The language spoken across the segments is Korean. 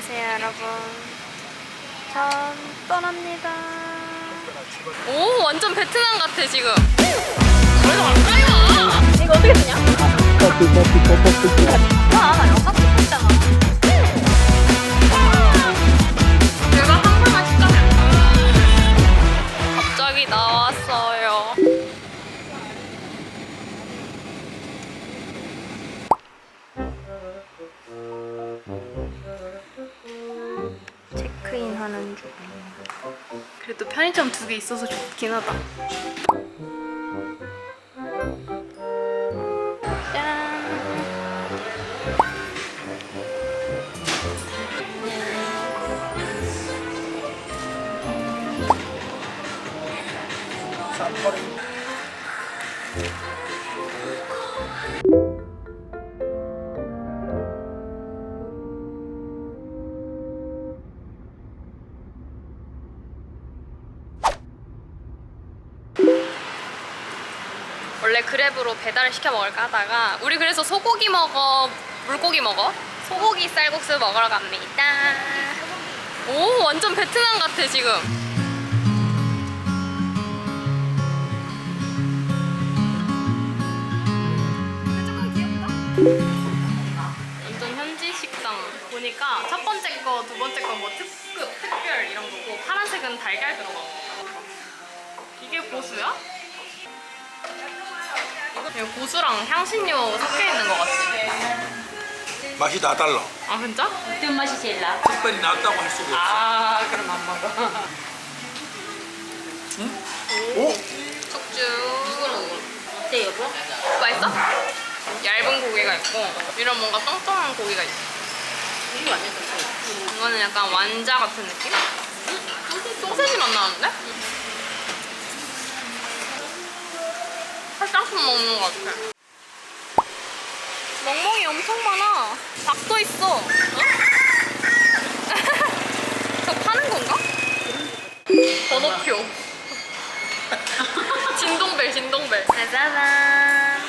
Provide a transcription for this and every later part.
계세요, 여러분? 전 떠납니다. 오 완전 베트남 같아 지금. 왜 이렇게 가까이 와? 이거 어떻게 쓰냐? 편의점 두 개 있어서 좋긴 하다. 원래 그랩으로 배달을 시켜 먹을까 하다가 우리 그래서 소고기 먹어 물고기 먹어 소고기 쌀국수 먹으러 갑니다. 오 완전 베트남 같아 지금. 완전 현지 식당 보니까 첫 번째 거, 두 번째 거 뭐 특급, 특별 이런 거고 파란색은 달걀 들어간 거. 이게 고수야? 이거 고수랑 향신료 섞여 있는 거 같지? 맛이 다 달라. 아 진짜? 어떤 맛이 제일 나? 특별히 낫다고 할 수가 없어. 아 그럼 안 먹어. 오? 숙주. 어때 여보? 맛있어? 얇은 고기가 있고 이런 뭔가 똥똥한 고기가 있어. 이거 완전 좋지. 이거는 약간 완자 같은 느낌? 소세지, 소세지 맛 나는데? 살짝만 먹는 것 같아. 멍멍이 엄청 많아. 닭도 있어. 어? 저 파는 건가? 번호표. 진동벨, 진동벨. 짜잔.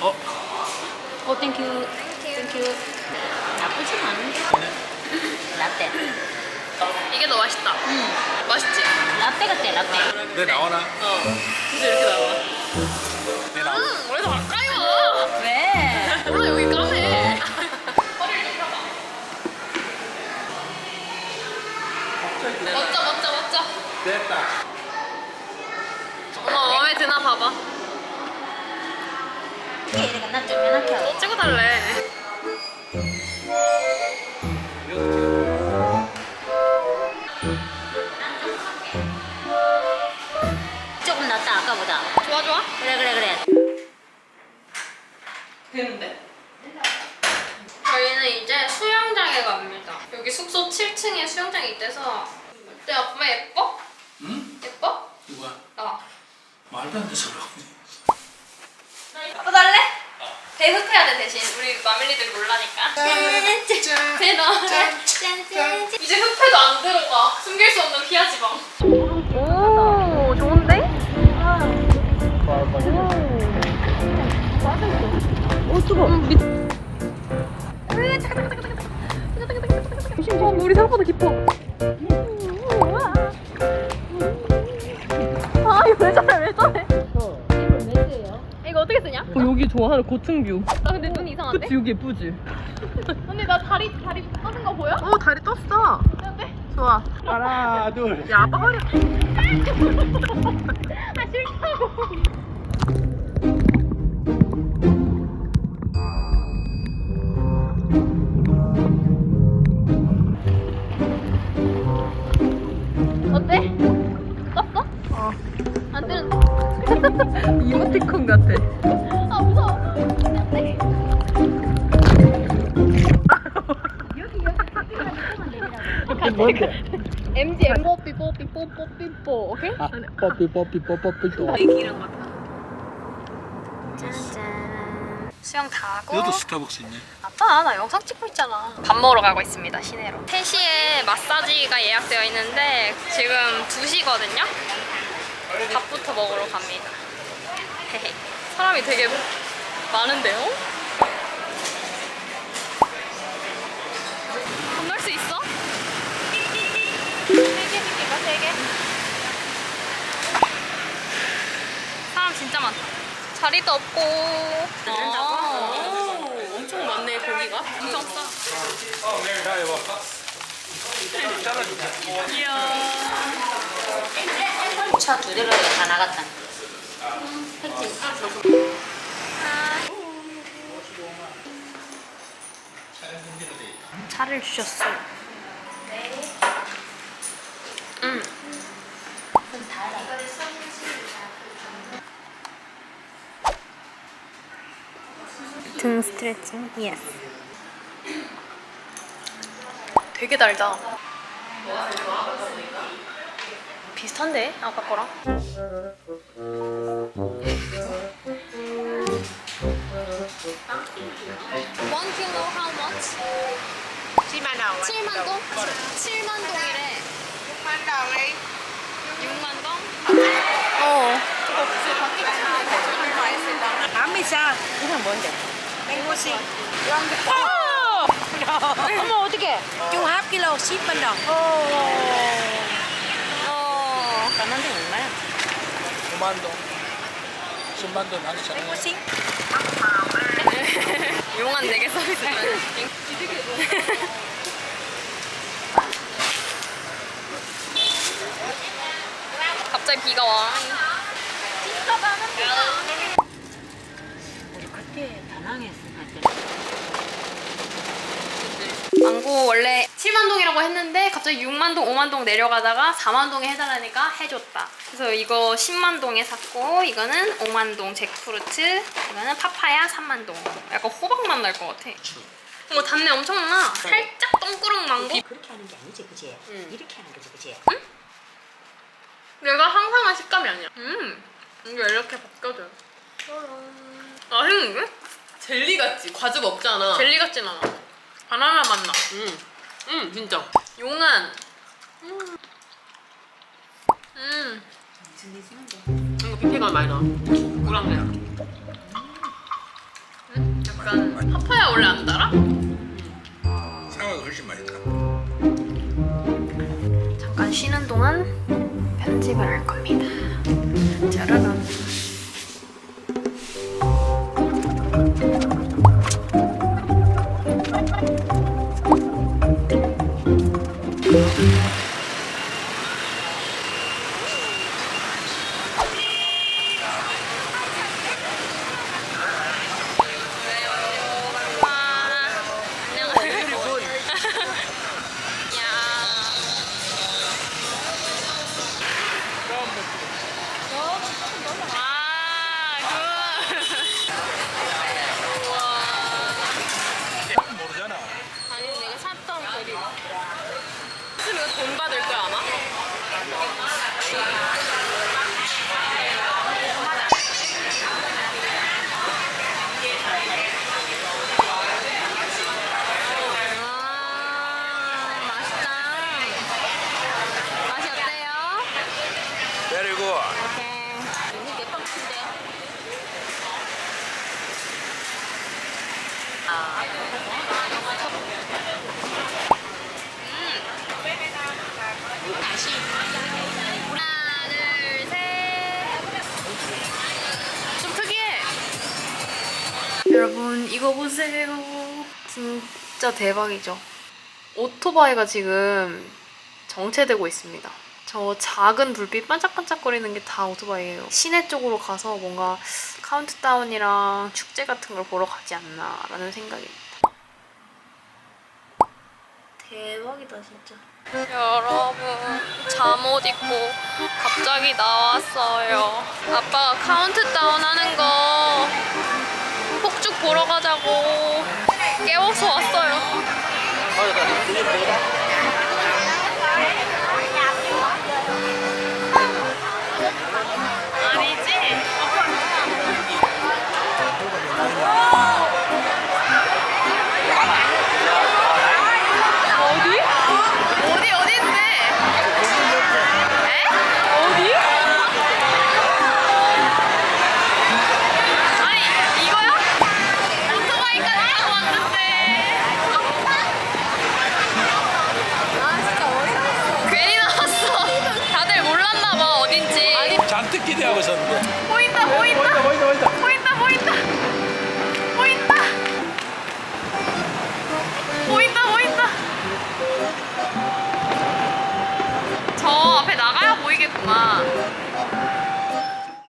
어? 어 땡큐. 땡큐. 나쁘진 않은데. 라떼. 이게 더 맛있다. 응. 맛있지? 라떼 같 아 라떼. 내 나오나? 어. 진짜 이렇게 나와. 내 나오나? 응, 원래 더 가까이 와. 왜? 몰라 여기 까매. 허리를 좀 펴봐. 멋져 멋져 멋져. 됐다. 엄마 마음에 드나 봐봐. 이게 이래가 나 좀 연약해. 찍어달래. 여기 숙소 7층에 수영장이 있대서 어때 아빠 예뻐? 응? 예뻐? 누가? 나. 말도 안돼 소리. 아빠 달래? 대흡해야 돼 대신 우리 마밀리들이 몰라니까. 짠짠. 이제 흡해도 안 들어가. 숨길 수 없는 피하 지방. 오, 좋은데? 오, 뜨거. 물이 생각보다 깊어. 아, 이거 왜 저래, 왜 저래? 이거 어떻게 쓰냐? 어, 여기 좋아 하늘 고층 뷰. 나 근데 눈 이상한데? 그치 여기 예쁘지? 언니 나 다리 다리 떠는 거 보여? 어 다리 떴어. 근데 좋아. 하나, 둘. 야 아빠 허리. 아 싫다고. MG M 뽀삐 뽀삐 뽀뽀 삐 뽀 오케이? 아, 뽀삐 뽀삐 뽀뽀삐 또. 짠짠. 수영 다 하고. 여기도 스타벅스 있네. 아빠, 나 영상 찍고 있잖아. 밥 먹으러 가고 있습니다 시내로 3시에 마사지가 예약되어 있는데 지금 2시거든요 밥부터 먹으러 갑니다 헤헤. 사람이 되게 많은데요? 수 있어? 세개 줄게가 세 개. 사람 진짜 많다. 자리도 없고. 오, 엄청 많네 고기가. 엄청 싸. 차두 대로 다 나갔다. 차를 주셨어요. 음. 등 스트레칭. 예스. 되게 달다. 비슷한데 아까 거랑? One kilo how much? 7만 동? 7만 동? 7만 동이래. 6만 동에 6만 동? 어. 이건 뭔데? 맹고씨. 어머 어떡해? 중합 킬로 10만 동. 어. 까만 동 얼마야? 9만 동. 10만 동 많이 잖아요. 맹고씨? 용한 4개 서비스. 갑자기 비가 와. 우리 그때 다낭에서 갔더니 망고 원래 7만 동이라고 했는데 갑자기 6만 동, 5만 동 내려가다가 4만 동에 해달라니까 해줬다. 그래서 이거 10만 동에 샀고 이거는 5만 동 잭프루트, 이거는 파파야 3만 동. 약간 호박 맛 날 것 같아. 어머 단내 엄청 나. 살짝 똥꾸렁 망고. 그렇게 하는 게 아니지 그지? 이렇게 하는 거지 그지? 내가 상상한 식감이 아니야. 음, 이게 이렇게 벗겨져. 아 했는데? 젤리 같지? 과즙 없잖아. 젤리 같진 않아. 바나나 맛 나. 응. 응, 진짜. 용한. 음. 음. 이거 뷔페가 많이 나. 꾸랑내. 음, 약간 파파야 원래 안 달아? 사과가 훨씬 맛있다. 잠깐 쉬는 동안 편집을 할 겁니다. 짜라란. 와, 안녕 보세요. 진짜 대박이죠. 오토바이가 지금 정체되고 있습니다. 저 작은 불빛 반짝반짝거리는 게 다 오토바이예요. 시내 쪽으로 가서 뭔가 카운트다운이랑 축제 같은 걸 보러 가지 않나라는 생각입니다. 대박이다 진짜. 여러분 잠옷 입고 갑자기 나왔어요. 아빠가 카운트다운 하는 거 가자고 깨워서 왔어요. 잔뜩 기대하고 있었는데. 보인다 보인다. 보인다 보인다. 보인다. 보인다 보인다. 보인다. 보인다 저 앞에 나가야 보이겠구만